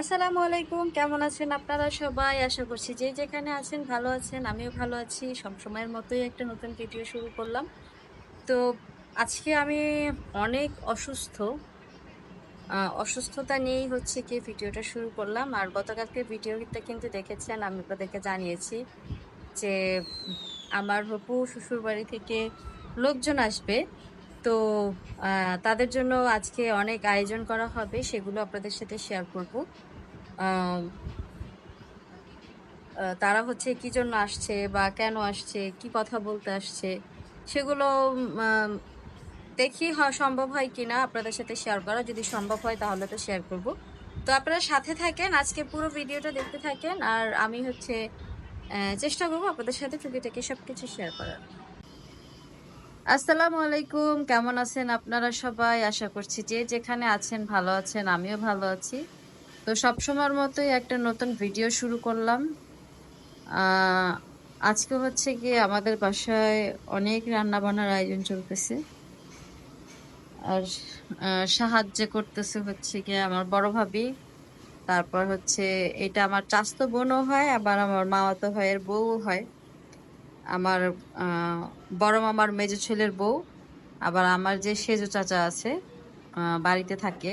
আসসালামু আলাইকুম, কেমন আছেন আপনারা সবাই? আশা করছি যে যেখানে আছেন ভালো আছেন, আমিও ভালো আছি। সবসময়ের মতোই একটা নতুন ভিডিও শুরু করলাম। তো আজকে আমি অনেক অসুস্থ। অসুস্থতা নিয়েই হচ্ছে কি ভিডিওটা শুরু করলাম। আর গতকালকে ভিডিওটা কিন্তু দেখেছেন, আমি আপনাদেরকে জানিয়েছি যে আমার হপু শ্বশুর বাড়ি থেকে লোকজন আসবে। তো তাদের জন্য আজকে অনেক আয়োজন করা হবে, সেগুলো আপনাদের সাথে শেয়ার করব। তারা হচ্ছে কি জন্য আসছে বা কেন আসছে, কি কথা বলতে আসছে, সেগুলো দেখি সম্ভব হয় কিনা আপনাদের সাথে শেয়ার করা। যদি সম্ভব হয় তাহলে তো শেয়ার করব। তো আপনারা সাথে থাকেন, আজকে পুরো ভিডিওটা দেখতে থাকেন, আর আমি হচ্ছে চেষ্টা করব আপনাদের সাথে টুকিটাকি সব কিছু শেয়ার করার। আসসালামু আলাইকুম, কেমন আছেন আপনারা সবাই? আশা করছি যে যেখানে আছেন ভালো আছেন, আমিও ভালো আছি। তো সবসময়ের মতোই একটা নতুন ভিডিও শুরু করলাম। আজকে হচ্ছে কি আমাদের বাসায় অনেক রান্না বান্নার আয়োজন চলতেছে। আর সাহায্য করতেছে হচ্ছে কি আমার বড় ভাবি। তারপর হচ্ছে এটা আমার চাস্তো বোনও হয়, আবার আমার মামাতো ভাইয়ের বউও হয়। আমার বড় মামার মেজো ছেলের বউ, আবার আমার যে সেজো চাচা আছে বাড়িতে থাকে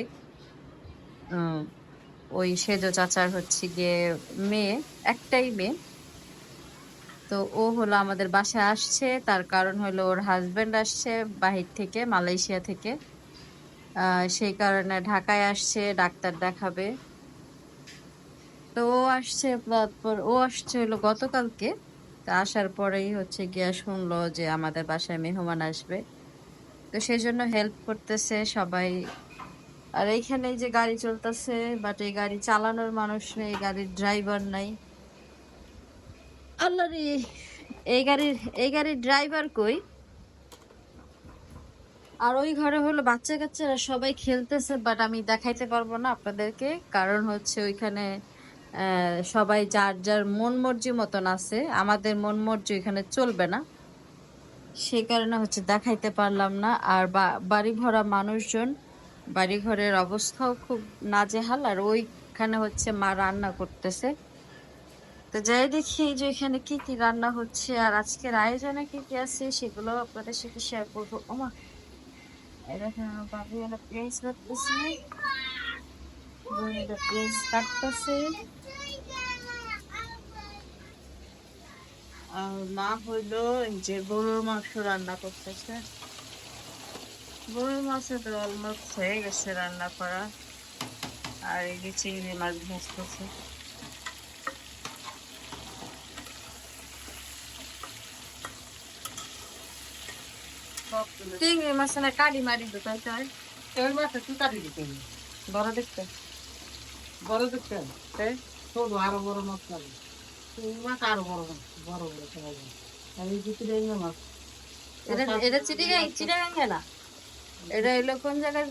ওই সেজো চাচার হচ্ছে গিয়ে মেয়ে, একটাই মেয়ে। তো ও হলো আমাদের বাসায় আসছে, তার কারণ হলো ওর হাজব্যান্ড আসছে বাহির থেকে, মালয়েশিয়া থেকে। সেই কারণে ঢাকায় আসছে, ডাক্তার দেখাবে। তো ও আসছে, তারপর ও আসছে হলো গতকালকে। তা আসার পরেই হচ্ছে গিয়া শুনলো যে আমাদের বাসায় মেহমান আসবে। তো সেই জন্য হেল্প করতেছে সবাই। আর এইখানে যে গাড়ি চলতেছে বাট এই গাড়ি চালানোর মানুষ নেই গাড়ির ড্রাইভার নাই। আল্লাহ এই গাড়ির এই গাড়ির ড্রাইভার কই? আর ওই ঘরে হলো বাচ্চা কাচ্চারা সবাই খেলতেছে বাট আমি দেখাইতে পারব না আপনাদেরকে। কারণ হচ্ছে ওইখানে সবাই যার যার মন মর্জি মতন আছে, আমাদের মন মর্জি এখানে চলবে না। সে কারণে হচ্ছে দেখাইতে পারলাম না। আর বাড়ি ভরা মানুষজন বাড়ি ঘরের অবস্থাও খুব নাজেহাল। আর ওইখানে হচ্ছে মা রান্না করতেছে। তো যাই দেখি যে এখানে কি কি রান্না হচ্ছে, আর আজকের আয়োজনে কি কি আছে সেগুলো আপনাদের সাথে শেয়ার করব। ওমা এরকম বাবু পেঁয়াজ কাটতেছে আর মা হইল এই যে গরুর মাংস রান্না করতেছে। গরুর মাংস তো অলমোস্ট হয়ে গেছে রান্না করা। আর এই যে চিংড়ি মাছ ভাজতেছে। চিংড়ি মাছ না কালি মারি দোকান চাই এবার মাছটা তুই কাটি দিতে? বড় দেখতে। বড় দেখতে। ছোট আরও বড় মাছ পাবে মাছ আরও বড় বড়? বড় সবাই আর এই দুটো দেখবে মাছ এটা এটা চিটিগাং চিটাগাং না এটা এলো কোন জায়গায়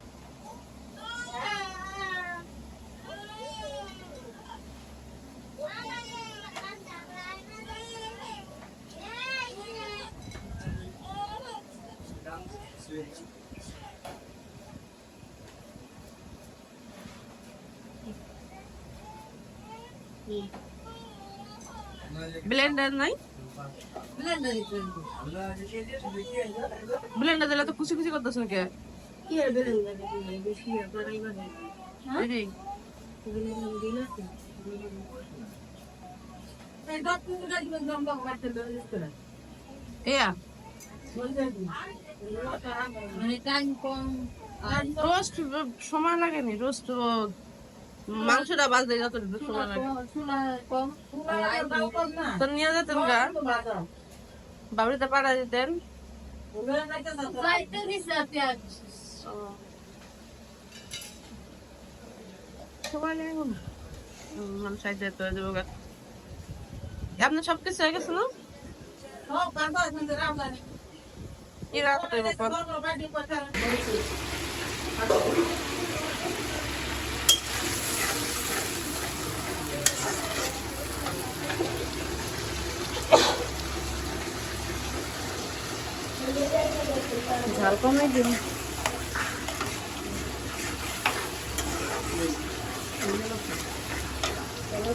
ব্লেন্ডার নাই? ব্লেন্ডার দিলে তো খুশি খুশি করতেছ নাকি? এই এয়া? রোস্ট সময় লাগেনি রোস্ট মাংসটা বাজতে যত নিয়ে যেতেন গা। বাবরিতে পাড়া দিতেন। আপনার সব কিছু হয়ে গেছে না? কি ঝাল কমে দিন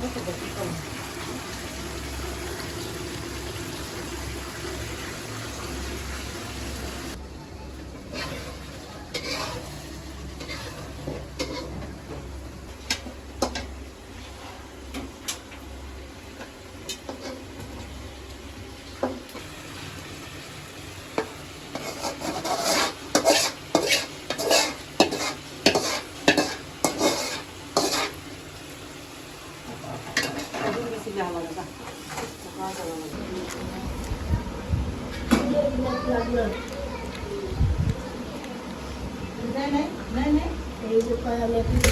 Thank you. नाही नाही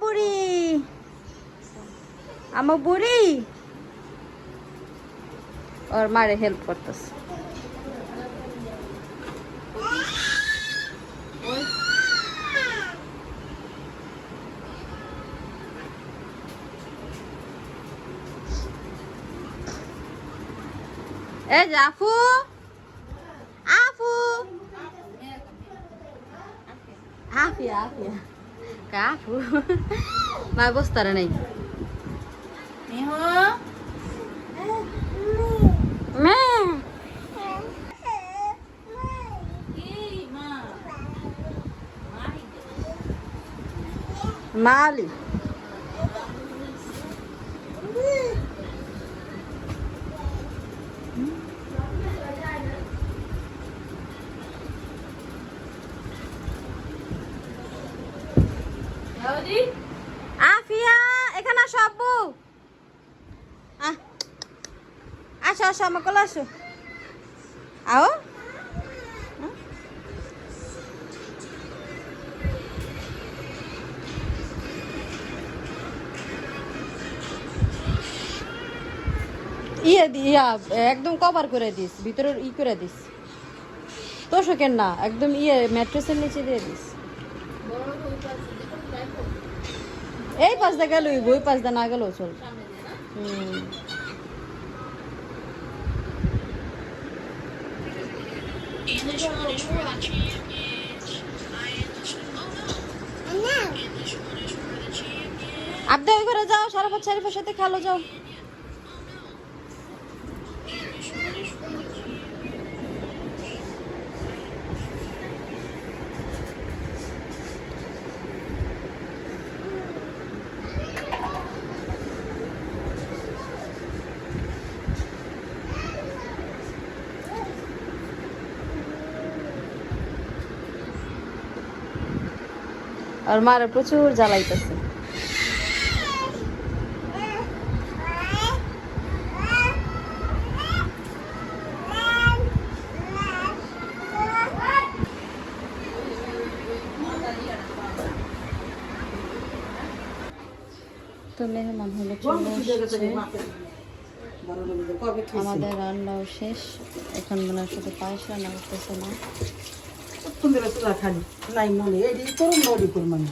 বুড়ি। আমার বুড়ি। ওর মারে হেল্প করতেছে। এ যে আফু। আফু আফিয়া আফিয়া কাফু মা বস্তারা নেই মে আমার কোলে আসো। আও। ইয়ে ইয়া, একদম কভার করে দিস ভিতরে ই করে দিস। তোষকের না, একদম ইয়ে ম্যাট্রেসের নিচে দিয়ে দিস। এই পাঁচটা গেল, ওই পাঁচটা না গেল চল হুম। আবদা ওই ঘরে যাও সারা বছর সাথে খেলো যাও। আর মারে প্রচুর জ্বালাইতেছে। তো মেহমান হলো আমাদের রান্নাও শেষ। এখন মনে হয় শুধু পায়েস রান্না করতেছে না সুন্দর চুলা খালি নাই মনে এডি করুন নডি করুন মানে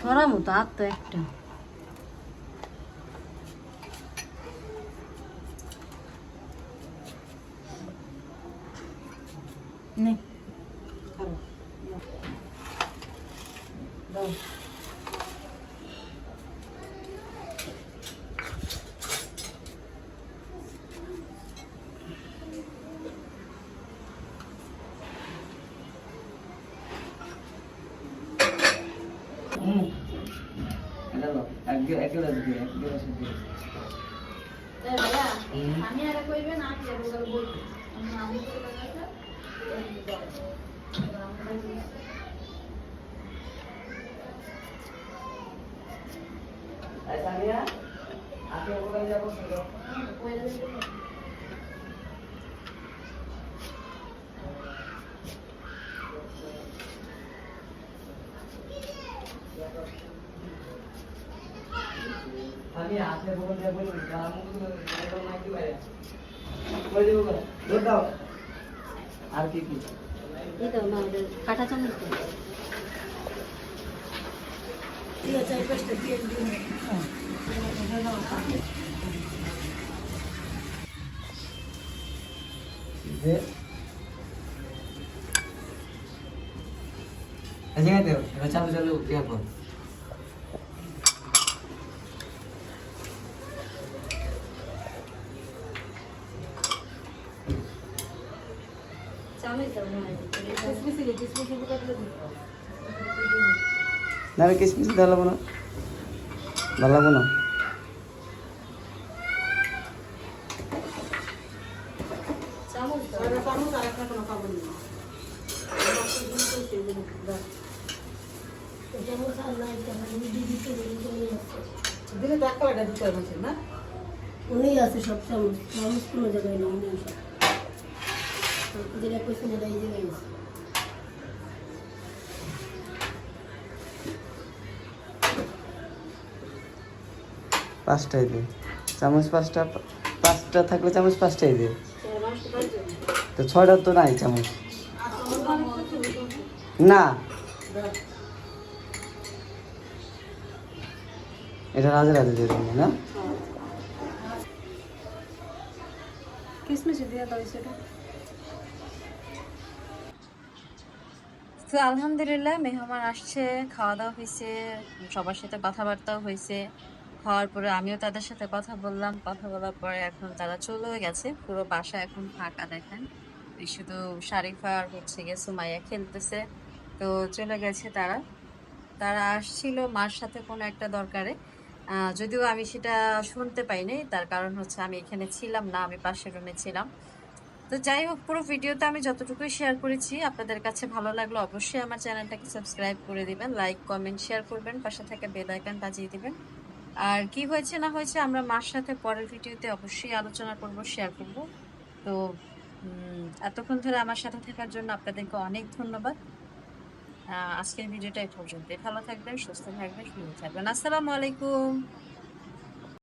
সরামো তো আর তো একটা। নে। দাও হুম আমি আর কইবে না বলব আমি আসলে বলে দেব বলে গ্রাম করে মাইকি বাইরে বলে দেব করে দৌড় দাও আর কি কি এই তো না ওদের কাঁটা চামচ তো যে আজকে তো এটা চালু চালু ইয়া কর চামচ দাও না না কিসমিস ভালো লাগবো না। ভালো লাগবো না। উনি আছে সব কোনো জায়গায় নেই যেটা কইছেন এটা এই জায়গায় পাঁচটাই দে চামচ পাঁচটা পাঁচটা থাকলে চামচ পাঁচটাই দে তো ছয়টা তো নাই চামচ। না। এটা রাজে রাজে দিয়ে দেবো, না? তো আলহামদুলিল্লাহ, মেহমান আসছে, খাওয়া দাওয়া হয়েছে সবার সাথে কথাবার্তাও হয়েছে খাওয়ার পরে আমিও তাদের সাথে কথা বললাম। কথা বলার পরে এখন তারা চলেও গেছে। পুরো বাসা এখন ফাঁকা, দেখেন। শুধু শারিফা আর হচ্ছে গিয়ে সুমাইয়া খেলতেছে। তো চলে গেছে তারা। তারা আসছিল মার সাথে কোনো একটা দরকারে। যদিও আমি সেটা শুনতে পাইনি তার কারণ হচ্ছে আমি এখানে ছিলাম না, আমি পাশের রুমে ছিলাম। তো যাই হোক, পুরো ভিডিওতে আমি যতটুকুই শেয়ার করেছি, আপনাদের কাছে ভালো লাগল অবশ্যই আমার চ্যানেলটাকে সাবস্ক্রাইব করে দিবেন লাইক কমেন্ট শেয়ার করবেন, পাশে থেকে বেল বাজিয়ে দিবেন। আর কি হয়েছে না হয়েছে আমরা মার সাথে পরের ভিডিওতে অবশ্যই আলোচনা করব শেয়ার করব। তো এতক্ষণ ধরে আমার সাথে থাকার জন্য আপনাদেরকে অনেক ধন্যবাদ। আজকের ভিডিওটা এই পর্যন্ত ভালো থাকবেন, সুস্থ থাকবেন, সুন্দর থাকবেন। আসসালামু আলাইকুম।